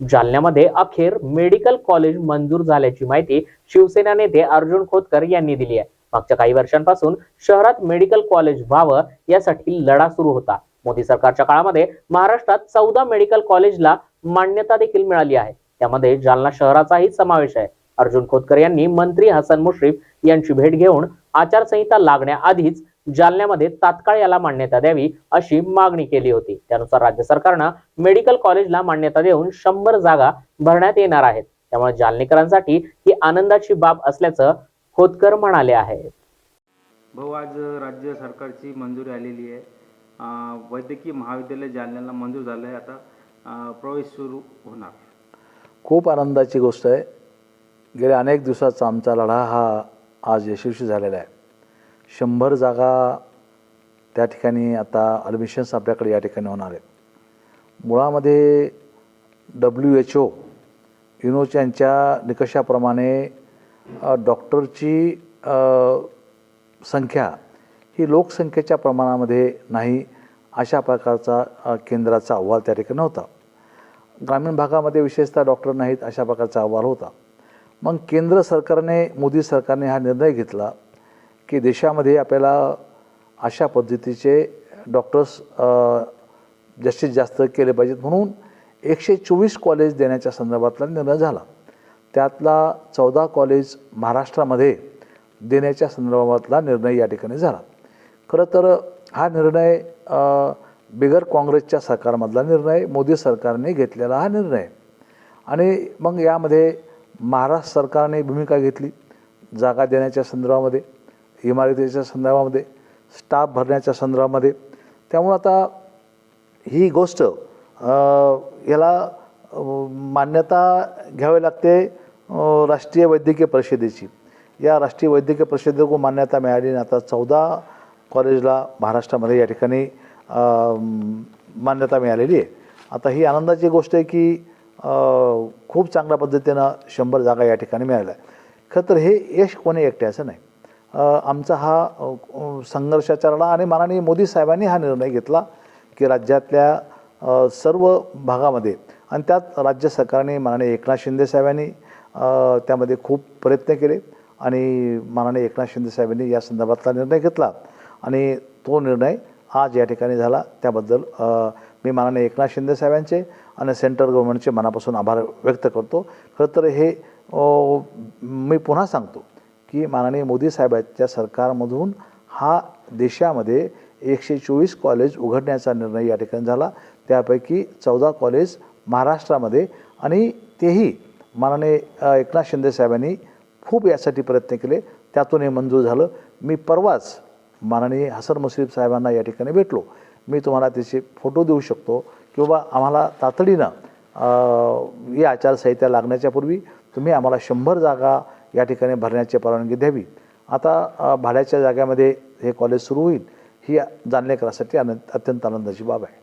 जालन्यामध्ये अखेर medical college मंजूर झाल्याची माहिती शिवसेना नेते अर्जुन खोतकर यांनी दिली आहे. मागच्या काही वर्षांपासून शहरात मेडिकल कॉलेज व्हावं यासाठी लढा सुरू होता. मोदी सरकारच्या काळामध्ये महाराष्ट्रात चौदा मेडिकल कॉलेजला मान्यता देखील मिळाली आहे. त्यामध्ये जालना शहराचाही समावेश आहे. अर्जुन खोतकर यांनी मंत्री हसन मुश्रीफ यांची भेट घेऊन आचारसंहिता लागण्याआधीच जालन्यामध्ये तात्काळ याला मान्यता द्यावी अशी मागणी केली होती. त्यानुसार राज्य सरकारनं मेडिकल कॉलेजला मान्यता देऊन शंभर जागा भरण्यात येणार आहेत. त्यामुळे जालनेकरांसाठी ही आनंदाची बाब असल्याचं खोतकर म्हणाले आहेत. भाऊ आज राज्य सरकारची मंजुरी आलेली आहे. वैद्यकीय महाविद्यालय जालन्याला मंजूर झालं आहे आता प्रवेश सुरू होणार. खूप आनंदाची गोष्ट आहे. गेल्या अनेक दिवसाचा आमचा लढा हा आज यशस्वी झालेला आहे. शंभर जागा त्या ठिकाणी आता ॲडमिशन्स आपल्याकडे या ठिकाणी होणार आहेत. मुळामध्ये डब्ल्यू एच ओ युनोच यांच्या निकषाप्रमाणे डॉक्टरची संख्या ही लोकसंख्येच्या प्रमाणामध्ये नाही अशा प्रकारचा केंद्राचा अहवाल त्या ठिकाणी होता ग्रामीण भागामध्ये विशेषतः डॉक्टर नाहीत अशा प्रकारचा अहवाल होता. मग केंद्र सरकारने मोदी सरकारने हा निर्णय घेतला. की देशामध्ये आपल्याला अशा पद्धतीचे डॉक्टर्स जास्तीत जास्त केले पाहिजेत. म्हणून एकशे चोवीस कॉलेज देण्याच्या संदर्भातला निर्णय झाला. त्यातला चौदा कॉलेज महाराष्ट्रामध्ये देण्याच्या संदर्भातला निर्णय या ठिकाणी झाला. खरं तर हा निर्णय बिगर काँग्रेसच्या सरकारमधला निर्णय मोदी सरकारने घेतलेला हा निर्णय. आणि मग यामध्ये महाराष्ट्र सरकारने भूमिका घेतली जागा देण्याच्या संदर्भामध्ये. इमारतीच्या संदर्भामध्ये स्टाफ भरण्याच्या संदर्भामध्ये. त्यामुळं आता ही गोष्ट याला मान्यता घ्यावी लागते राष्ट्रीय वैद्यकीय परिषदेची. या राष्ट्रीय वैद्यकीय परिषदेकडून मान्यता मिळाली आणि आता चौदा कॉलेजला महाराष्ट्रामध्ये या ठिकाणी मान्यता मिळालेली आहे. आता ही आनंदाची गोष्ट आहे की खूप चांगल्या पद्धतीनं शंभर जागा या ठिकाणी मिळाल्या. खरं तर हे यश कोणी एकट्याचं नाही. आमचा हा संघर्षाचा लढा आणि माननीय मोदी साहेबांनी हा निर्णय घेतला की राज्यातल्या सर्व भागामध्ये आणि त्यात राज्य सरकारने माननीय एकनाथ शिंदे साहेबांनी त्यामध्ये खूप प्रयत्न केले आणि माननीय एकनाथ शिंदे साहेबांनी या संदर्भातला निर्णय घेतला आणि तो निर्णय आज या ठिकाणी झाला. त्याबद्दल मी माननीय एकनाथ शिंदे साहेबांचे आणि सेंट्रल गव्हर्नमेंटचे मनापासून आभार व्यक्त करतो. खरं तर हे मी पुन्हा सांगतो की माननीय मोदी साहेबांच्या सरकारमधून हा देशामध्ये एकशे चोवीस कॉलेज उघडण्याचा निर्णय या ठिकाणी झाला. त्यापैकी चौदा कॉलेज महाराष्ट्रामध्ये आणि तेही माननीय एकनाथ शिंदे साहेबांनी खूप यासाठी प्रयत्न केले. त्यातून हे मंजूर झालं. मी परवाच माननीय हसन मुश्रीफ साहेबांना या ठिकाणी भेटलो. मी तुम्हाला त्याचे फोटो देऊ शकतो किंवा आम्हाला तातडीनं या ही आचारसंहिता लागण्याच्या पूर्वी तुम्ही आम्हाला शंभर जागा या ठिकाणी भरण्याची परवानगी द्यावी. आता भाड्याच्या जाग्यामध्ये हे कॉलेज सुरू होईल ही जाणलेकरासाठी आनंद अत्यंत आनंदाची बाब आहे.